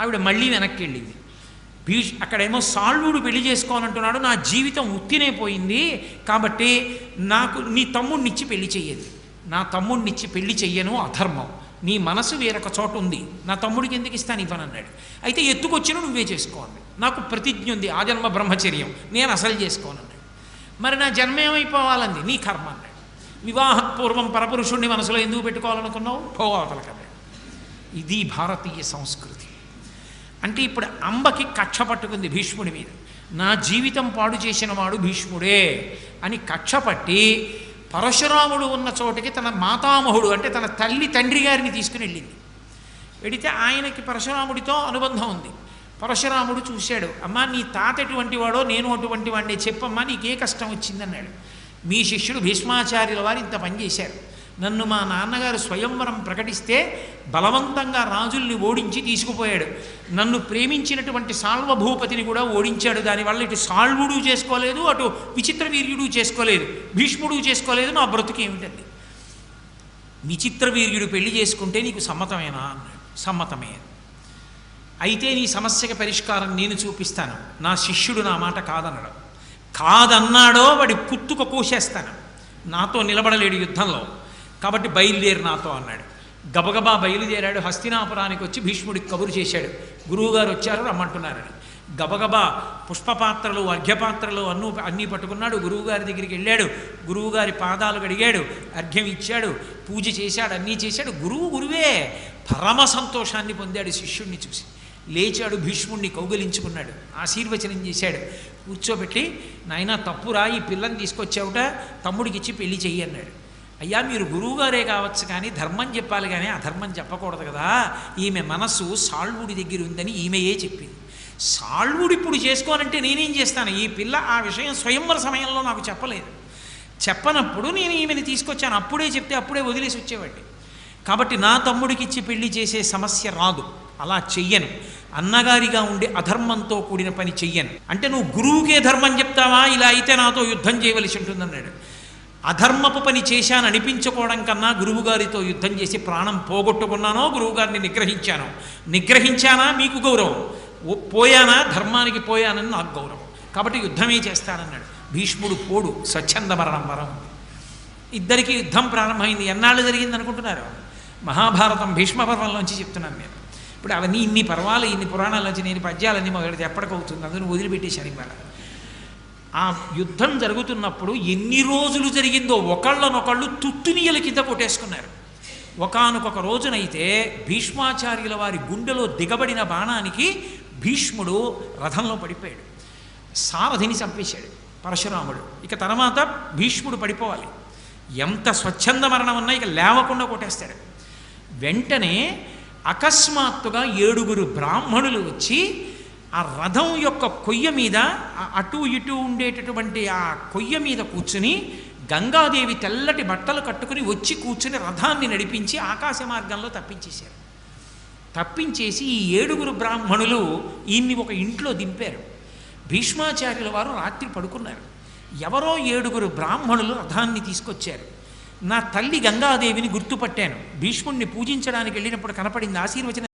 ఆవిడ మళ్ళీ వెనక్కి వెళ్ళింది. భీష్ అక్కడేమో సాల్వుడు పెళ్ళి చేసుకోవాలంటున్నాడు నా జీవితం ఉత్తినే పోయింది కాబట్టి నాకు నీ తమ్ముడినిచ్చి పెళ్ళి చెయ్యదు. నా తమ్ముడినిచ్చి పెళ్ళి చెయ్యను అధర్మం. నీ మనసు వేరొక చోట ఉంది. నా తమ్ముడికి ఎందుకు ఇస్తాను ఇవ్వనన్నాడు. అయితే ఎత్తుకొచ్చిన నువ్వే చేసుకోవాలి. నాకు ప్రతిజ్ఞ ఉంది ఆ జన్మ బ్రహ్మచర్యం. నేను అసలు చేసుకోనన్నాడు. మరి నా జన్మ ఏమైపోవాలంది? నీ కర్మ అన్నాడు. వివాహపూర్వం పరపురుషుణ్ణి మనసులో ఎందుకు పెట్టుకోవాలనుకున్నావు? భోగవతల కదా ఇది భారతీయ సంస్కృతి. అంటే ఇప్పుడు అంబకి కక్ష పట్టుకుంది భీష్ముడి మీద. నా జీవితం పాడు చేసిన వాడు భీష్ముడే అని కక్ష పట్టి పరశురాముడు ఉన్న చోటికి తన మాతామహుడు అంటే తన తల్లి తండ్రి గారిని తీసుకుని వెళ్ళింది. వెడితే ఆయనకి పరశురాముడితో అనుబంధం ఉంది. పరశురాముడు చూశాడు అమ్మా నీ తాత ఎటువంటి వాడో నేను అటువంటి వాడిని చెప్పమ్మా నీకే కష్టం వచ్చిందన్నాడు. మీ శిష్యుడు భీష్మాచార్యుల వారు ఇంత పనిచేశారు నన్ను మా నాన్నగారు స్వయంవరం ప్రకటిస్తే బలవంతంగా రాజుల్ని ఓడించి తీసుకుపోయాడు. నన్ను ప్రేమించినటువంటి సాల్వభూపతిని కూడా ఓడించాడు. దానివల్ల ఇటు సాల్వుడు చేసుకోలేదు అటు విచిత్ర వీర్యుడు చేసుకోలేదు. భీష్ముడు చేసుకోలేదు నా బ్రతుకు ఏమిటండి? విచిత్ర వీర్యుడు పెళ్ళి చేసుకుంటే నీకు సమ్మతమేనా? అన్నాడు. సమ్మతమే. అయితే నీ సమస్యకి పరిష్కారం నేను చూపిస్తాను. నా శిష్యుడు నా మాట కాదనడం. కాదన్నాడో వాడి కుత్తుక కోసేస్తాను. నాతో నిలబడలేడు యుద్ధంలో. కాబట్టి బయలుదేరి నాతో అన్నాడు. గబగబా బయలుదేరాడు. హస్తినాపురానికి వచ్చి భీష్ముడికి కబురు చేశాడు. గురువుగారు వచ్చారు రమ్మంటున్నారని గబగబా పుష్పపాత్రలు అర్ఘ్యపాత్రలు అన్ను అన్నీ పట్టుకున్నాడు. గురువుగారి దగ్గరికి వెళ్ళాడు. గురువుగారి పాదాలు కడిగాడు. అర్ఘ్యం ఇచ్చాడు. పూజ చేశాడు అన్నీ చేశాడు. గురువు గురువే పరమ సంతోషాన్ని పొందాడు శిష్యుణ్ణి చూసి. లేచాడు భీష్ముణ్ణి కౌగలించుకున్నాడు. ఆశీర్వచనం చేశాడు. కూర్చోబెట్టి నాయన తప్పురా ఈ పిల్లని తీసుకొచ్చావుట. తమ్ముడికి ఇచ్చి పెళ్ళి చెయ్యి అన్నాడు. అయ్యా మీరు గురువుగారే కావచ్చు కానీ ధర్మం చెప్పాలి కానీ అధర్మం చెప్పకూడదు కదా. ఈమె మనస్సు సాల్వుడి దగ్గర ఉందని ఈమెయే చెప్పింది. సాల్వుడు ఇప్పుడు చేసుకోనంటే నేనేం చేస్తాను? ఈ పిల్ల ఆ విషయం స్వయంవర సమయంలో నాకు చెప్పలేదు. చెప్పనప్పుడు నేను ఈమెని తీసుకొచ్చాను. అప్పుడే చెప్తే అప్పుడే వదిలేసి వచ్చేవాడిని. కాబట్టి నా తమ్ముడికి ఇచ్చి పెళ్ళి చేసే సమస్య రాదు. అలా చెయ్యను. అన్నగారిగా ఉండి అధర్మంతో కూడిన పని చెయ్యను. అంటే నువ్వు గురువుకే ధర్మం చెప్తావా? ఇలా అయితే నాతో యుద్ధం చేయవలసి ఉంటుందన్నాడు. అధర్మపు పని చేశాను అనిపించుకోవడం కన్నా గురువుగారితో యుద్ధం చేసి ప్రాణం పోగొట్టుకున్నానో గురువుగారిని నిగ్రహించాను. నిగ్రహించానా? మీకు గౌరవం. ఓ- పోయానా? ధర్మానికి పోయానని నాకు గౌరవం. కాబట్టి యుద్ధమే చేస్తానన్నాడు. భీష్ముడు పోడు. స్వచ్ఛంద మరణం వరం. ఇద్దరికి యుద్ధం ప్రారంభమైంది. ఎన్నాళ్ళు జరిగింది అనుకుంటున్నారు? మహాభారతం భీష్మ పర్వంలోంచి చెప్తున్నాను నేను. ఇప్పుడు అవన్నీ ఇన్ని పర్వాలు ఇన్ని పురాణాల నుంచి నేను పద్యాలన్నీ మొదటి ఎప్పటికవుతుంది? అందులో వదిలిపెట్టేశాను ఇవాళ. ఆ యుద్ధం జరుగుతున్నప్పుడు ఎన్ని రోజులు జరిగిందో ఒకళ్ళనొకళ్ళు తుత్తునీయల కింద కొట్టేసుకున్నారు. ఒకానొక రోజునైతే భీష్మాచార్యుల వారి గుండెలో దిగబడిన బాణానికి భీష్ముడు రథంలో పడిపోయాడు. సారథిని చంపేశాడు పరశురాముడు. ఇక తర్వాత భీష్ముడు పడిపోవాలి. ఎంత స్వచ్ఛంద మరణం ఉన్నా ఇక లేవకుండా కొట్టేస్తాడు వెంటనే అకస్మాత్తుగా ఏడుగురు బ్రాహ్మణులు వచ్చి ఆ రథం యొక్క కొయ్య మీద అటు ఇటు ఉండేటటువంటి ఆ కొయ్య మీద కూర్చుని గంగాదేవి తెల్లటి బట్టలు కట్టుకుని వచ్చి కూర్చుని రథాన్ని నడిపించి ఆకాశ మార్గంలో తప్పించేశారు. తప్పించేసి ఈ ఏడుగురు బ్రాహ్మణులు ఈయన్ని ఒక ఇంట్లో దింపారు. భీష్మాచార్యుల వారు రాత్రి పడుకున్నారు. ఎవరో ఏడుగురు బ్రాహ్మణులు రథాన్ని తీసుకొచ్చారు. నా తల్లి గంగాదేవిని గుర్తుపట్టాను. భీష్ముణ్ణి పూజించడానికి వెళ్ళినప్పుడు కనపడింది ఆశీర్వచనం